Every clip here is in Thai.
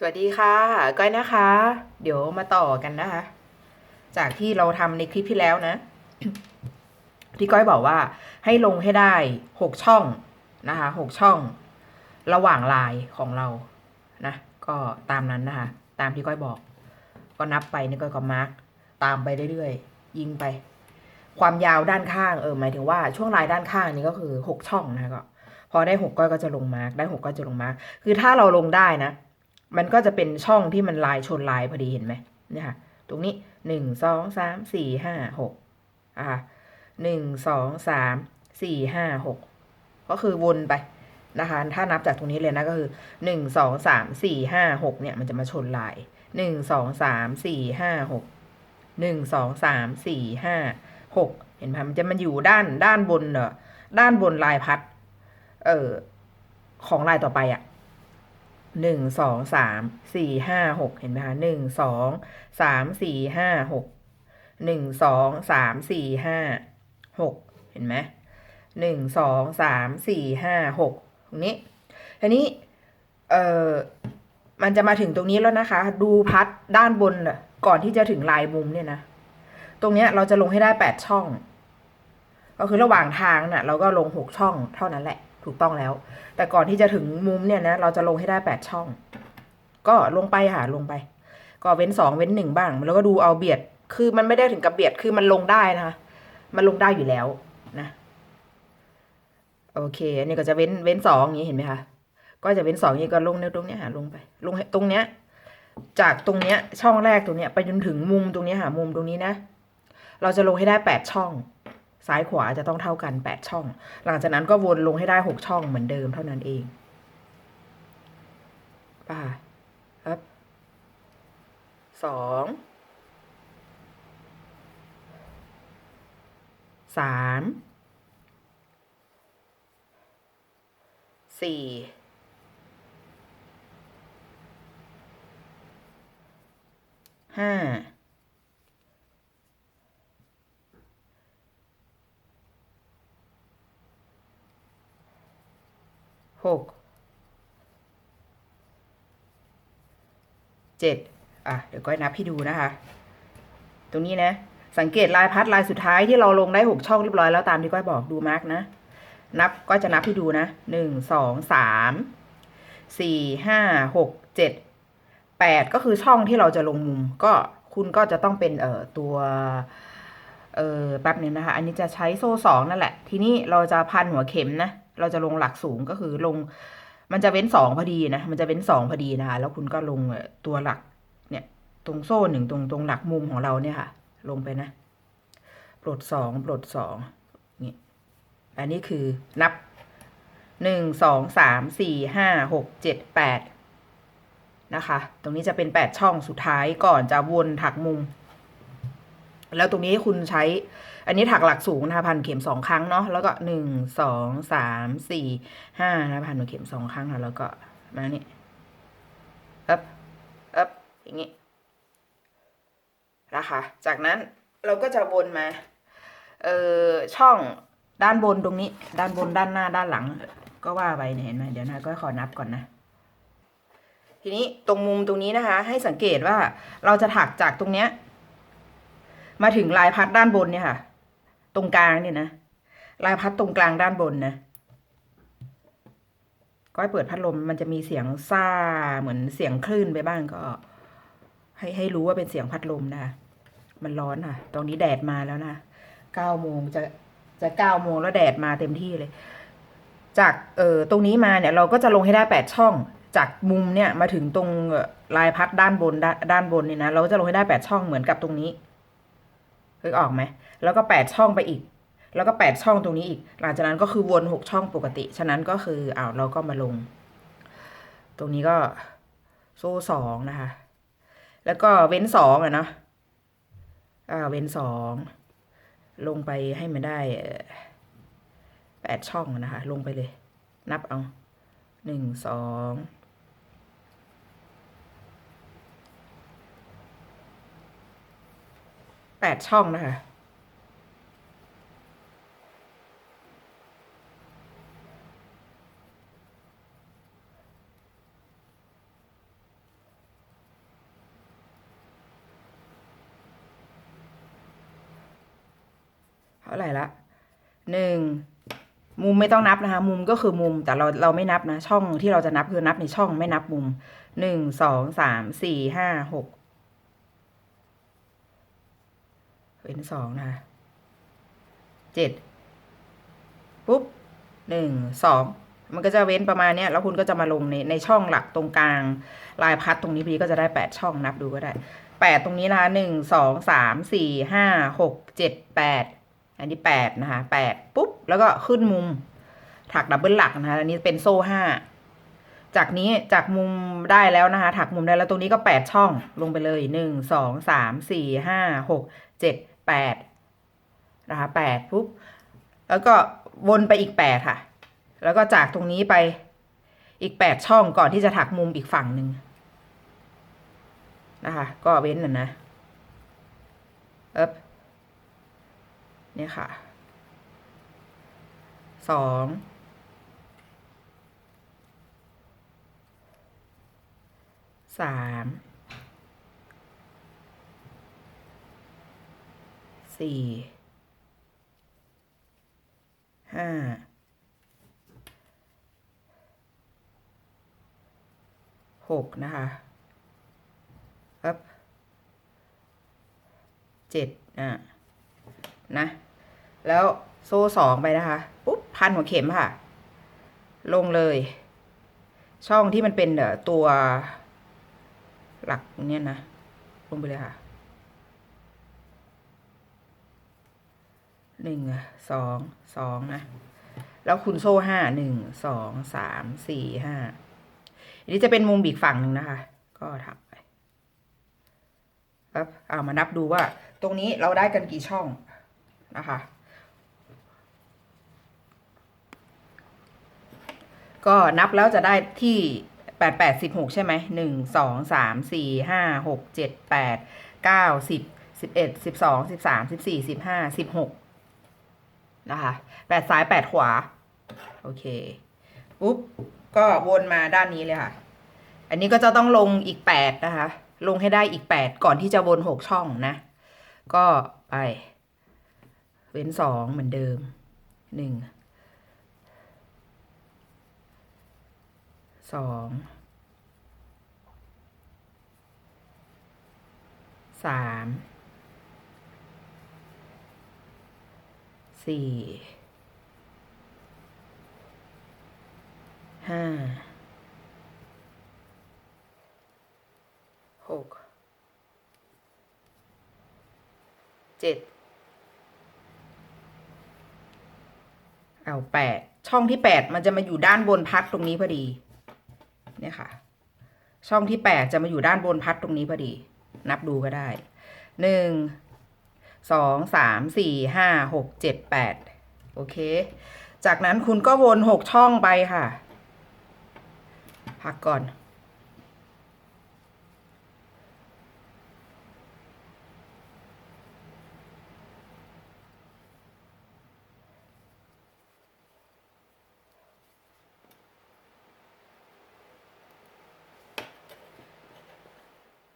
สวัสดีค่ะ ก้อยนะคะ เดี๋ยวมาต่อกันนะคะ จากที่เราทำในคลิปที่แล้วนะ ที่ก้อยบอกว่าให้ลงให้ได้หกช่องนะคะหกช่อง ระหว่างลายของเรานะ ก็ตามนั้นนะคะ ตามที่ก้อยบอก ก็นับไปนี่ก้อยก็มาร์กตามไปเรื่อยๆ ยิงไป ความยาวด้านข้างเออหมายถึงว่าช่วงลายด้านข้างนี้ก็คือหกช่องนะก็พอได้หกก้อยก็จะลงมาร์กได้หกก็จะลงมาร์กคือถ้าเราลงได้นะ มันก็จะเป็นช่องที่มันลายชนลายพอดีเห็นไหมนี่ค่ะตรงนี้หนึ่งสองสามสี่ห้าหกอ่าหนึ่งสองสามสี่ห้าหกก็คือวนไปนะคะถ้านับจากตรงนี้เลยนะก็คือหนึ่งสองสามสี่ห้าหกเนี่ยมันจะมาชนลายหนึ่งสองสามสี่ห้าหกหนึ่งสองสามสี่ห้าหกเห็นไหมมันจะมันอยู่ด้านด้านบนเนอะด้านบนลายพัด เออของลายต่อไปอะ่ะ หนึ่งสองสามสี่ห้าหกเห็นไหมคะหนึ่งสองสามสี่ห้าหกหนึ่งสองสามสี่ห้าหกเห็นไหมหนึ่งสองสามสี่ห้าหกตรงนี้ทีนี้เอ่อมันจะมาถึงตรงนี้แล้วนะคะ ดูพัดด้านบนก่อนที่จะถึงลายมุมเนี่ยนะตรงเนี้ยเราจะลงให้ได้แปดช่อง ก็คือระหว่างทางน่ะ เราก็ลงหกช่องเท่านั้นแหละ ถูกต้องแล้ว แต่ก่อนที่จะถึงมุมเนี่ยนะเราจะลงให้ได้แปดช่อง ก็ลงไปหาลงไป ก็เว้นสองเว้นหนึ่งบ้าง แล้วก็ดูเอาเบียด คือมันไม่ได้ถึงกับเบียดคือมันลงได้นะคะมันลงได้อยู่แล้วนะ โอเค อันนี้ก็จะเว้นเว้นสองอย่างนี้เห็นไหมคะก็จะเว้นสองอย่างนี้ก็ลงในตรงนี้หาลงไป ลงตรงเนี้ย จากตรงเนี้ยช่องแรกตรงเนี้ยไปจนถึงมุมตรงเนี้ยหามุมตรงนี้นะ เราจะลงให้ได้แปดช่อง ซ้ายขวาจะต้องเท่ากันแปดช่อง หลังจากนั้นก็วนลงให้ได้หกช่องเหมือนเดิมเท่านั้นเองป่าครับสองสามสี่ห้า กเจ็ดอะ เดี๋ยวก้อยนับให้ดูนะคะ ตรงนี้นะ สังเกตลายพัดลายสุดท้ายที่เราลงได้หกช่องเรียบร้อยแล้วตามที่ก้อยบอกดูมาร์กนะ นับก็จะนับให้ดูนะหนึ่งสองสามสี่ห้าหกเจ็ดแปดก็คือช่องที่เราจะลงมุม ก็คุณก็จะต้องเป็นเอ่อตัวเออแป๊บนึงนะคะ อันนี้จะใช้โซ่สองนั่นแหละ ทีนี้เราจะพันหัวเข็มนะ เราจะลงหลักสูงก็คือลง มันจะเว้นสองพอดีนะ มันจะเว้นสองพอดีนะคะ แล้วคุณก็ลงตัวหลักเนี่ย ตรงโซ่หนึ่งตรงตรงหลักมุมของเราเนี่ยค่ะ ลงไปนะ ปลดสองปลดสองนี่ อันนี้คือนับหนึ่งสองสามสี่ห้าหกเจ็ดแปดนะคะ ตรงนี้จะเป็นแปดช่องสุดท้ายก่อนจะวนถักมุม แล้วตรงนี้คุณใช้ อันนี้ถักหลักสูงนะคะพันเข็มสองครั้งเนาะแล้วก็หนึ่งสองสามสี่ห้านะพันเข็มสองครั้งแล้วก็มานี่อ๊บอ๊บอย่างนี้นะคะ จากนั้นเราก็จะวนมา เอ่อช่องด้านบนตรงนี้ ด้านบนด้านหน้าด้านหลัง ก็ว่าไปเนี่ยเห็นไหมเดี๋ยวนะก็ขอนับก่อนนะทีนี้ตรงมุมตรงนี้นะคะ ให้สังเกตว่าเราจะถักจากตรงเนี้ย มาถึงลายพัดด้านบนเนี่ยค่ะ ตรงกลางเนี่ยนะลายพัดตรงกลางด้านบนนะก้อยเปิดพัดลมมันจะมีเสียงซ่าเหมือนเสียงคลื่นไปบ้างก็ ให้ให้รู้ว่าเป็นเสียงพัดลมนะคะมันร้อนค่ะตรงนี้แดดมาแล้วนะเก้าโมงจะจะเก้าโมงแล้วแดดมาเต็มที่เลย จากเอ่อตรงนี้มาเนี่ยเราก็จะลงให้ได้แปดช่อง จากมุมเนี่ยมาถึงตรงลายพัดด้านบนด้านด้านบนเนี่ยนะเราก็จะลงให้ได้แปดช่องเหมือนกับตรงนี้ นึกออกไหม แล้วก็แปดช่องไปอีก แล้วก็แปดช่องตรงนี้อีก หลังจากนั้นก็คือวนหกช่องปกติ ฉะนั้นก็คืออ้าวเราก็มาลง ตรงนี้ก็โซ่สองนะคะ แล้วก็เว้นสองอะเนาะอ่าเว้นสองลงไปให้มันได้แปดช่องนะคะ ลงไปเลย นับเอาหนึ่งสอง แปดช่องนะคะท่าไหร่ละหนึ่งมุมไม่ต้องนับนะคะ มุมก็คือมุมแต่เราเราไม่นับนะ ช่องที่เราจะนับคือนับในช่องไม่นับมุมหนึ่งสองสามสี่ห้าหก เป็นสองนะคะเจ็ดปุ๊บหนึ่งสองมันก็จะเว้นประมาณนี้แล้วคุณก็จะมาลงในในช่องหลักตรงกลางลายพัดตรงนี้พี่ก็จะได้แปดช่องนับดูก็ได้แปดตรงนี้นะคะหนึ่งสองสามสี่ห้าหกเจ็ดแปดอันนี้แปดนะคะแปดปุ๊บ แล้วก็ขึ้นมุมถักดับเบิลหลักนะคะอันนี้เป็นโซ่ห้าจากนี้จากมุมได้แล้วนะคะ ถักมุมได้แล้วตรงนี้ก็แปดช่องลงไปเลยหนึ่งสองสามสี่ห้าหกเจ็ด แปดนะคะแปดปุ๊บแล้วก็วนไปอีกแปดค่ะ แล้วก็จากตรงนี้ไปอีกแปดช่องก่อนที่จะถักมุมอีกฝั่งหนึ่งนะคะ ก็เว้นน่ะนะเอ๊บเนี่ยค่ะสองสาม สี่ห้าหกนะคะอัพเจ็ดอะนะ แล้วโซ่สองไปนะคะ ปุ๊บ พันหัวเข็มค่ะ ลงเลย ช่องที่มันเป็นเอ่อตัวหลักเนี่ยนะ ลงไปเลยค่ะ หนึ่งสองสองนะ แล้วคุณโซ่ห้าหนึ่งสองสามสี่ห้าอันนี้จะเป็นมุมบีกฝั่งหนึ่งนะคะ ก็ถักไปปั๊บเอามานับดูว่า ตรงนี้เราได้กันกี่ช่องนะคะ ก็นับแล้วจะได้ที่แปดแปดสิบหกใช่ไหมหนึ่งสองสามสี่ห้าหกเจ็ดแปดเก้าสิบสิบเอ็ดสิบสองสิบสามสิบสี่สิบห้าสิบหก นะคะแปดซ้ายแปดขวา โอเคปุ๊บก็วนมาด้านนี้เลยค่ะ อันนี้ก็จะต้องลงอีกแปดนะคะ ลงให้ได้อีกแปดก่อนที่จะวนหกช่องนะ ก็ไป เว้นสองเหมือนเดิมหนึ่งสองสาม สี่ห้าหกเจ็ดเอาแปดช่องที่แปดมันจะมาอยู่ด้านบนพัดตรงนี้พอดี เนี่ยค่ะ ช่องที่แปดจะมาอยู่ด้านบนพัดตรงนี้พอดี นับดูก็ได้หนึ่ง สองสามสี่ห้าหกเจ็ดแปดโอเค จากนั้นคุณก็วนหกช่องไปค่ะ พักก่อน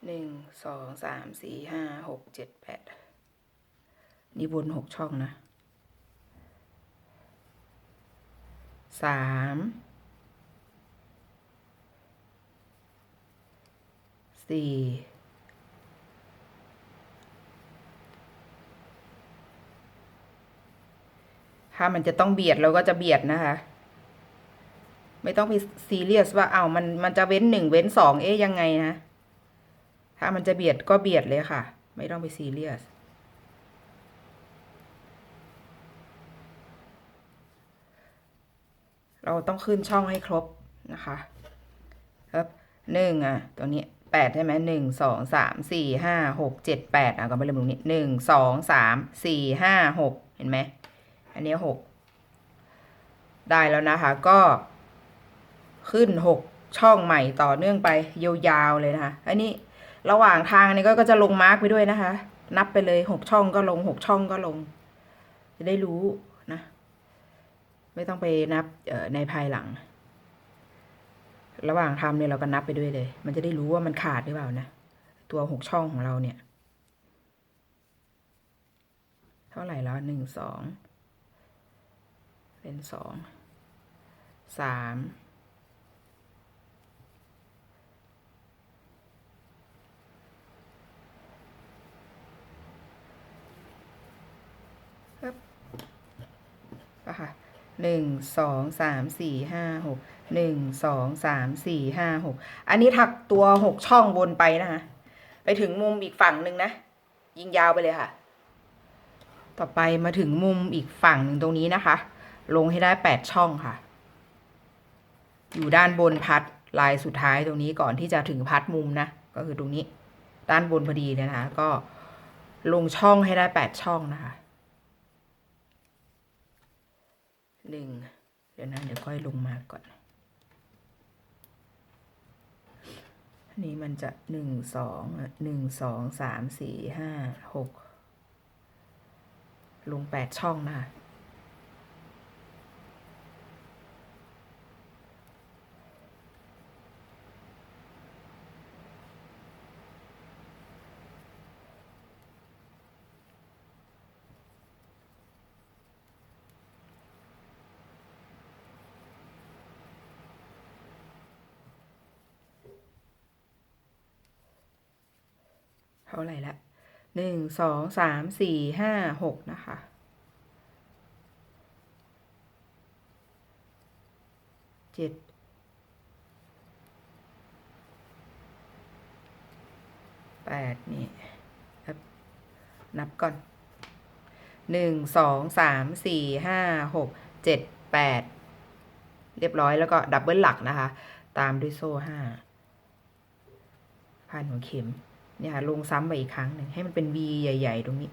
หนึ่ง สอง สาม สี่ ห้า หก เจ็ด แปด นี่วนหกช่องนะสามสี่ถ้ามันจะต้องเบียดเราก็จะเบียดนะคะ ไม่ต้องไปซีเรียสว่า เอา้ามันมันจะเว้นหนึ่งเว้นสองเอ๊ยยังไงนะ ถ้ามันจะเบียดก็เบียดเลยค่ะ ไม่ต้องไปซีเรียส เราต้องขึ้นช่องให้ครบนะคะครับหนึ่งอะตัวนี้แปดใช่ไหมหนึ่งสองสามสี่ห้าหกเจ็ดแปดอะก็มาเริ่มตรงนี้หนึ่งสองสามสี่ห้าหกเห็นไหมอันนี้หกได้แล้วนะคะก็ขึ้นหกช่องใหม่ต่อเนื่องไปยาวๆเลยนะคะ อันนี้ระหว่างทางนี้ก็จะลงมาร์กไปด้วยนะคะ นับไปเลยหกช่องก็ลงหกช่องก็ลง จะได้รู้นะ ไม่ต้องไปนับในภายหลัง ระหว่างทำเนี่ยเราก็นับไปด้วยเลย มันจะได้รู้ว่ามันขาดหรือเปล่านะ ตัวหกช่องของเราเนี่ย เท่าไหร่แล้วหนึ่งสอง เป็นสอง สามครับปะค่ะ หนึ่งสองสามสี่ห้าหกหนึ่งสองสามสี่ห้าหกอันนี้ถักตัวหกช่องวนไปนะคะ ไปถึงมุมอีกฝั่งหนึ่งนะ ยิงยาวไปเลยค่ะ ต่อไปมาถึงมุมอีกฝั่งหนึ่งตรงนี้นะคะ ลงให้ได้แปดช่องค่ะ อยู่ด้านบนพัดลายสุดท้ายตรงนี้ก่อนที่จะถึงพัดมุมนะ ก็คือตรงนี้ ด้านบนพอดีเลยนะคะ ก็ลงช่องให้ได้แปดช่องนะคะ หนึ่งเดี๋ยวนะเดี๋ยวค่อยลงมาก่อนนี่มันจะหนึ่งสองหนึ่งสองสามสี่ห้าหกลงแปดช่องนะคะ ท่าไหร่ละหนึ่งสองสามสี่ห้าหกนะคะ เจ็ด แปดนี่นับนับก่อนหนึ่งสองสามสี่ห้าหกเจ็ดแปดเรียบร้อยแล้วก็ดับเบิลหลักนะคะ ตามด้วยโซ่ห้าผ่านหัวเข็ม เนี่ยค่ะลงซ้ำไปอีกครั้งหนึ่งให้มันเป็น V ใหญ่ ๆ ตรงนี้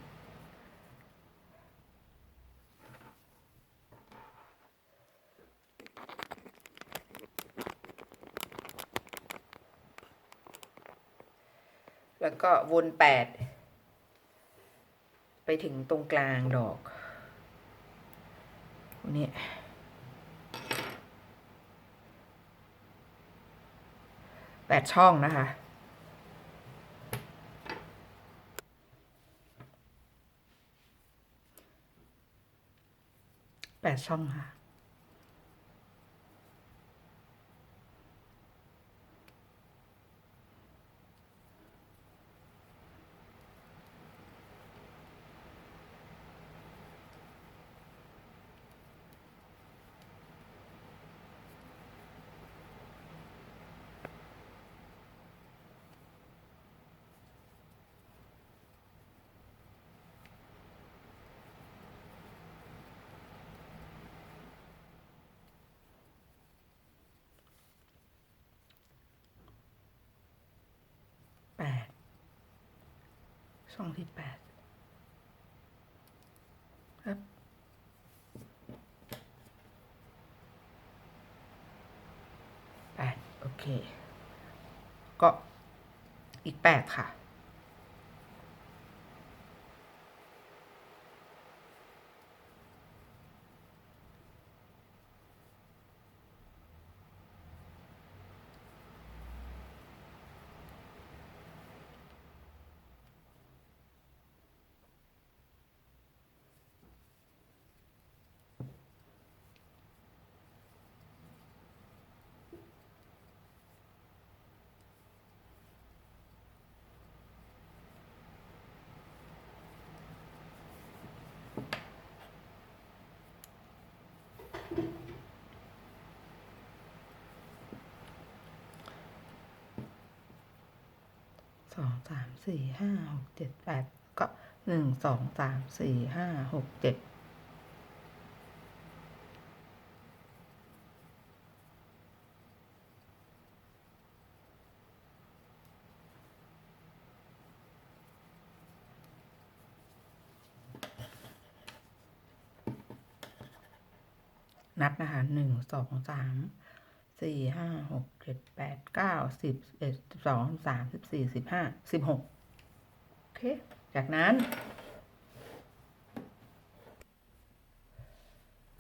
แล้วก็วนแปดไปถึงตรงกลางดอกตรงนี้แปดช่องนะคะ แป ช่องที่แปดครับ แปด โอเค ก็อีกแปดค่ะ องสามสี่ห้าหกเจ็ดแปดก็หนึ่งสองสามสี่ห้าหกเจ็ดนับนะคะหนึ่งสองสาม สี่ห้าหกเจ็ดแปดเก้าสิบเอ็ดสิบสองสามสิบสี่สิบห้าสิบหกโอเค จากนั้น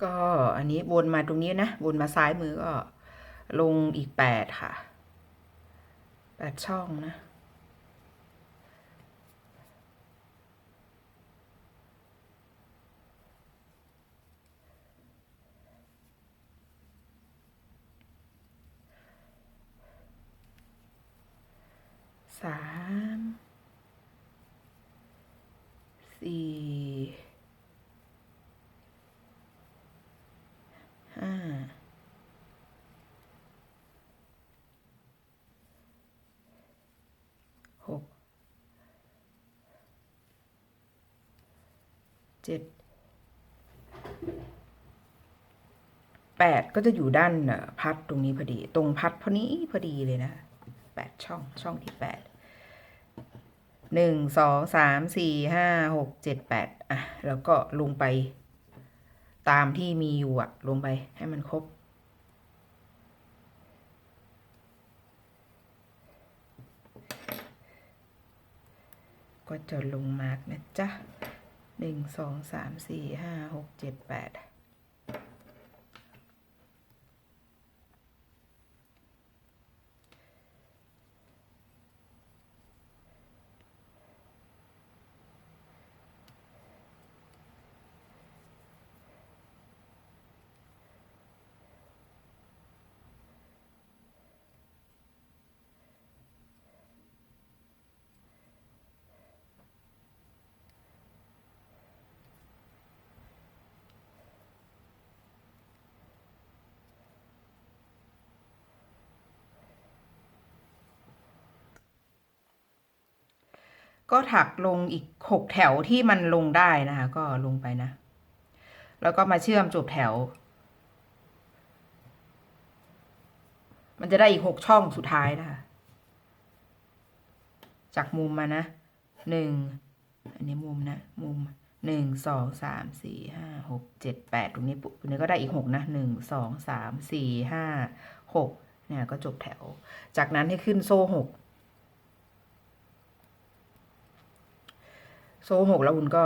ก็อันนี้วนมาตรงนี้นะวนมาซ้ายมือก็ลงอีกแปดค่ะแปดช่องนะ สามสี่ห้าหก เจ็ดแปดก็จะอยู่ด้านพัดตรงนี้พอดี ตรงพัดพอนี้พอดีเลยนะแปดช่องช่องที่แปดหนึ่งสองสามสี่ห้าหกเจ็ดแปดอะ แล้วก็ลงไป ตามที่มีอยู่อะลงไปให้มันครบก็จะลงมาร์กนะจ๊ะ หนึ่งสองสามสี่ห้าหกเจ็ดแปด ก็ถักลงอีกหกแถวที่มันลงได้นะคะ ก็ลงไปนะ แล้วก็มาเชื่อมจบแถว มันจะได้อีกหกช่องสุดท้ายนะคะ จากมุมมานะหนึ่งอันนี้มุมนะ มุมหนึ่งสองสามสี่ห้าหกเจ็ดแปดตรงนี้ปุ๊บตรงนี้ก็ได้อีกหกนะหนึ่งสองสามสี่ห้าหกเนี่ยก็จบแถว จากนั้นให้ขึ้นโซ่หก โซ่หกแล้วคุณก็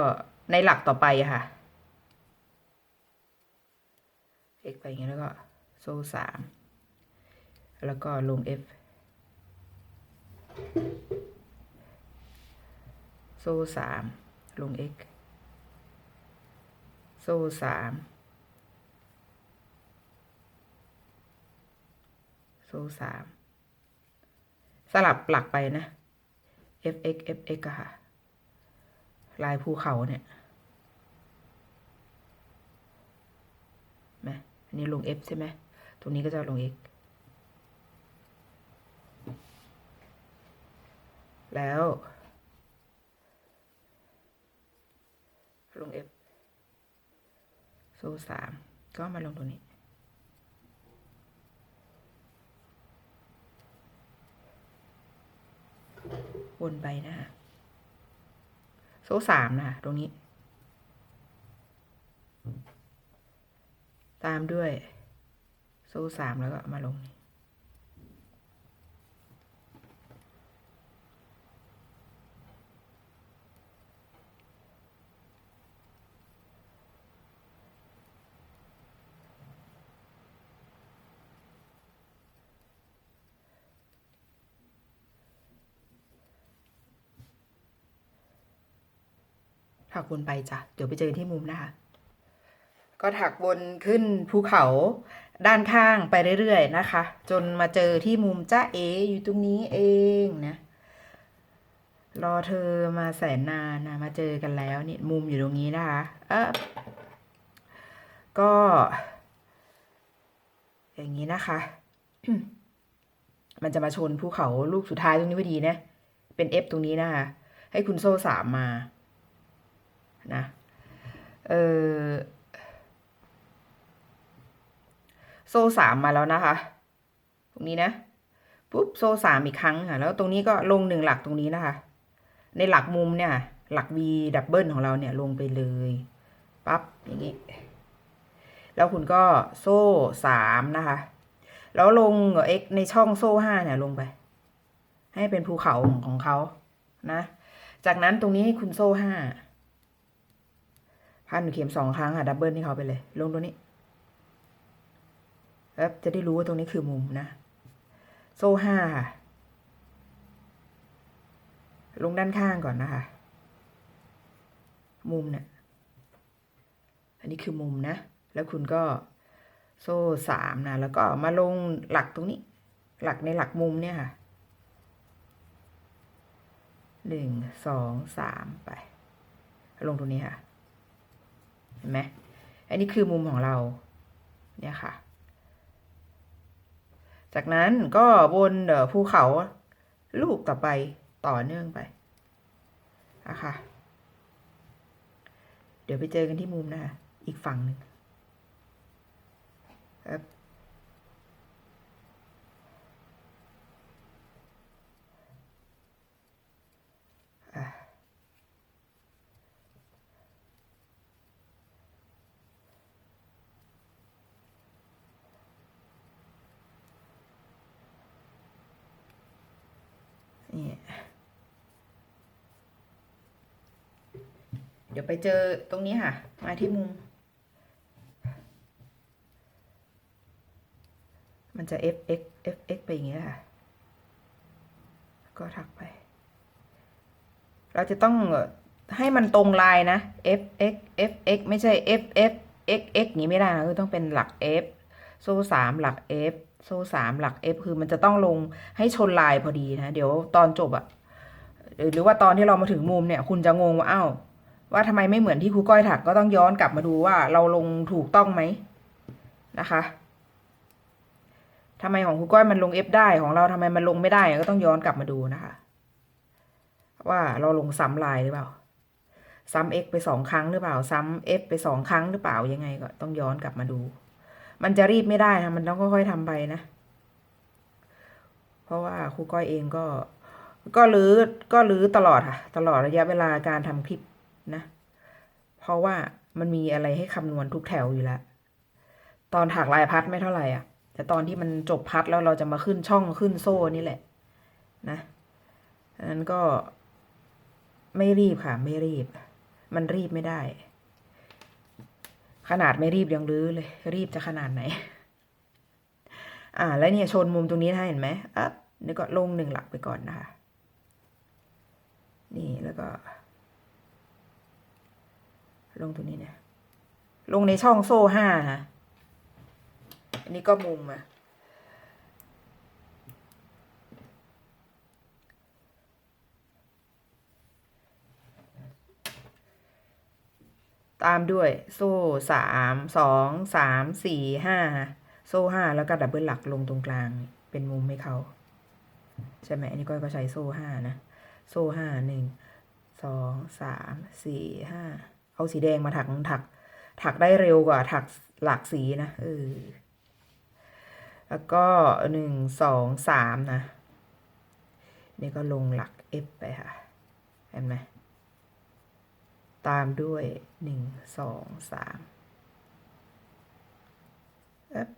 ในหลักต่อไปค่ะ x ไปอย่างนี้แล้วก็โซ่สามแล้วก็ลง F โซ่สามลง x โซ่สามโซ่สามสลับหลักไปนะ f x f x อะค่ะ ลายภูเขาเนี่ยไหมอันนี้ลง F ใช่ไหมตรงนี้ก็จะลง X แล้ว ลง F โซ่สามก็มาลงตรงนี้ วนไปนะ โซ่สามนะคะตรงนี้ ตามด้วยโซ่สามแล้วก็มาลงนี่ ถักวนไปจ้ะ เดี๋ยวไปเจอที่มุมนะคะ ก็ถักวนขึ้นภูเขาด้านข้างไปเรื่อยๆนะคะ จนมาเจอที่มุมจ้าเอ อยู่ตรงนี้เองนะรอเธอมาแสนนานนะมาเจอกันแล้วนี่มุมอยู่ตรงนี้นะคะเออก็ อย่างนี้นะคะ มันจะมาชนภูเขาลูกสุดท้ายตรงนี้พอดีนะ เป็น F ตรงนี้นะคะ ให้คุณโซ่สามมา นะเออโซ่สามมาแล้วนะคะตรงนี้นะปุ๊บโซ่สามอีกครั้งค่ะแล้วตรงนี้ก็ลงหนึ่งหลักตรงนี้นะคะ ในหลักมุมเนี่ย หลัก V ดับเบิลของเราเนี่ยลงไปเลยปั๊บอย่างนี้ แล้วคุณก็โซ่สามนะคะ แล้วลง x ในช่องโซ่ห้าเนี่ยลงไป ให้เป็นภูเขาของของเขานะ จากนั้นตรงนี้ให้คุณโซ่ห้า พันเข็มสองครั้งค่ะดับเบิลให้เขาไปเลย ลงตรงนี้แล้วจะได้รู้ว่าตรงนี้คือมุมนะ โซ่ห้าค่ะ ลงด้านข้างก่อนนะคะ มุมเนี่ยอันนี้คือมุมนะ แล้วคุณก็โซ่สามนะ แล้วก็มาลงหลักตรงนี้ หลักในหลักมุมเนี่ยค่ะหนึ่งสองสามไป ลงตรงนี้ค่ะ เห็นไหมอันนี้คือมุมของเราเนี่ยค่ะ จากนั้นก็บนภูเขาลูกต่อไปต่อเนื่องไปนะคะเดี๋ยวไปเจอกันที่มุมนะคะอีกฝั่งหนึ่งครับอะนี่ เดี๋ยวไปเจอตรงนี้ค่ะ มาที่มุม มันจะ f x f x ไปอย่างเงี้ยค่ะ ก็ถักไป เราจะต้องให้มันตรงลายนะ f x f x ไม่ใช่ f f x x อย่างนี้ไม่ได้นะคือต้องเป็นหลัก f โซ่สามหลัก f โซ่สามหลัก f คือมันจะต้องลงให้ชนลายพอดีนะ เดี๋ยวตอนจบอะหรือว่าตอนที่เรามาถึงมุมเนี่ย คุณจะงงว่าอ้าว ว่าทำไมไม่เหมือนที่ครูก้อยถักก็ต้องย้อนกลับมาดูว่าเราลงถูกต้องไหมนะคะทำไมของครูก้อยมันลง F ได้ของเราทำไมมันลงไม่ได้ก็ต้องย้อนกลับมาดูนะคะ ว่าเราลงซ้ำลายหรือเปล่า ซ้ำ x ไปสองครั้งหรือเปล่า ซ้ำ f ไปสองครั้งหรือเปล่ายังไงก็ต้องย้อนกลับมาดู มันจะรีบไม่ได้นะมันต้องค่อยๆทำไปนะ เพราะว่าครูก้อยเองก็ ก็รื้อก็รื้อตลอดค่ะ ตลอดระยะเวลาการทำคลิป นะ เพราะว่ามันมีอะไรให้คำนวณทุกแถวอยู่แล้ว ตอนถักลายพัดไม่เท่าไหร่อะ แต่ตอนที่มันจบพัดแล้วเราจะมาขึ้นช่องขึ้นโซ่นี่แหละ นะอันนั้นก็ไม่รีบค่ะ ไม่รีบ มันรีบไม่ได้ ขนาดไม่รีบยังรื้อเลย รีบจะขนาดไหน อ่า แล้วเนี่ยชนมุมตรงนี้นะเห็นไหมอะนี่ก็ลงหนึ่งหลักไปก่อนนะคะ นี่แล้วก็ ลงตรงนี้นี่ยลงในช่องโซ่ห้าค่ะ อันนี้ก็มุมอะตามด้วยโซ่สามสองสามสี่ห้าโซ่ห้าแล้วก็ดับเบิลหลักลงตรงกลางเป็นมุมให้เขาใช่ไหมอันนี้ก้อยก็ใช้โซ่ห้านะ โซ่ห้าหนึ่งสองสามสี่ห้า เอาสีแดงมาถักถัก ถักได้เร็วกว่า ถักหลากสีนะเออแล้วก็หนึ่งสองสามนะ นี่ก็ลงหลัก F ไปค่ะ เห็นไหมตามด้วยหนึ่งสองสามเอ๊บ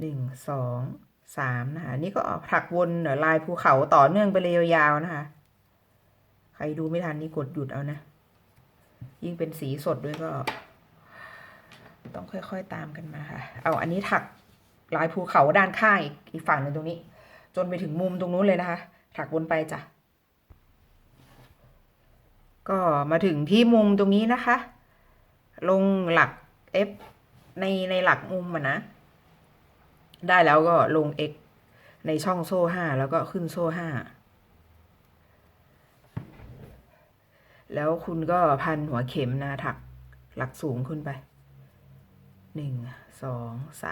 หนึ่งสองสามนะคะนี่ก็ถักวนลายภูเขาต่อเนื่องไปเลยยาวๆนะคะ ใครดูไม่ทันนี่กดหยุดเอานะ ยิ่งเป็นสีสดด้วยก็ ต้องค่อยๆตามกันมาค่ะ เอาอันนี้ถักลายภูเขาด้านข้างอีกฝั่งหนึ่งตรงนี้ จนไปถึงมุมตรงนู้นเลยนะคะ ถักวนไปจ้ะ ก็มาถึงที่มุมตรงนี้นะคะ ลงหลัก F ในในหลักมุมอะนะ ได้แล้วก็ลง X ในช่องโซ่ห้าแล้วก็ขึ้นโซ่ห้า แล้วคุณก็พันหัวเข็มนะถักหลักสูงขึ้นไปหนึ่งสองส